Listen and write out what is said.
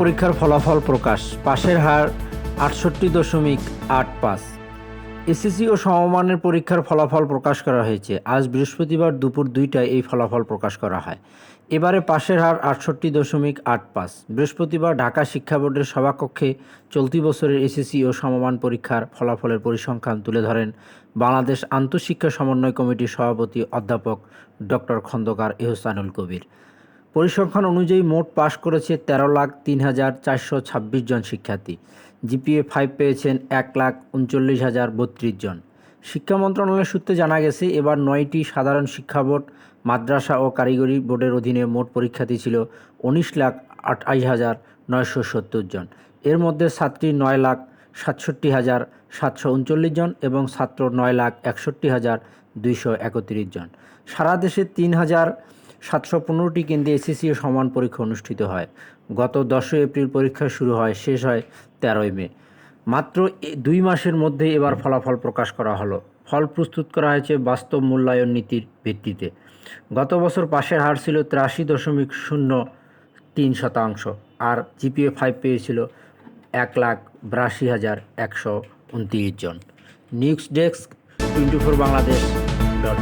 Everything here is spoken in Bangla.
পরীক্ষার ফলাফল প্রকাশ, পাশের হার আটষট্টি দশমিক আট পাঁচ। এসএসসি ও সমমানের পরীক্ষার ফলাফল প্রকাশ করা হয়েছে। আজ বৃহস্পতিবার দুপুর দুইটায় এই ফলাফল প্রকাশ করা হয়। এবারে পাশের হার আটষট্টি দশমিক আট পাঁচ। বৃহস্পতিবার ঢাকা শিক্ষা বোর্ডের সভাকক্ষে চলতি বছরের এসএসসি ও সমমান পরীক্ষার ফলাফলের পরিসংখ্যান তুলে ধরেন বাংলাদেশ আন্তঃশিক্ষা সমন্বয় কমিটির সভাপতি অধ্যাপক ডক্টর খন্দকার এহসানুল কবির। পরিসংখ্যান অনুযায়ী মোট পাশ করেছে তেরো লাখ তিন হাজার চারশো ছাব্বিশ জন শিক্ষার্থী। জিপিএ ফাইভ পেয়েছেন এক লাখ উনচল্লিশ হাজার বত্রিশ জন। শিক্ষা মন্ত্রণালয়ের সূত্রে জানা গেছে, এবার নয়টি সাধারণ শিক্ষা বোর্ড, মাদ্রাসা ও কারিগরি বোর্ডের অধীনে মোট পরীক্ষার্থী ছিল উনিশ লাখ আটাইশ হাজার নয়শো সত্তর জন। এর মধ্যে ছাত্রী নয় লাখ সাতষট্টি হাজার সাতশো উনচল্লিশ জন এবং ছাত্র নয় লাখ একষট্টি হাজার দুইশো একত্রিশ জন। সারা দেশে তিন হাজার সাতশো পনেরোটি কেন্দ্রে এসএসসি ও সমান পরীক্ষা অনুষ্ঠিত হয়। গত দশই এপ্রিল পরীক্ষা শুরু হয়, শেষ হয় তেরোই মে। মাত্র দুই মাসের মধ্যে এবার ফলাফল প্রকাশ করা হলো। ফল প্রস্তুত করা হয়েছে বাস্তব মূল্যায়ন নীতির ভিত্তিতে। গত বছর পাশের হার ছিল তিরাশি দশমিক শূন্য তিন শতাংশ আর জিপিএ ফাইভ পেয়েছিল এক লাখ বিরাশি হাজার একশো উনত্রিশ জন। News desk twenty four Bangladesh dot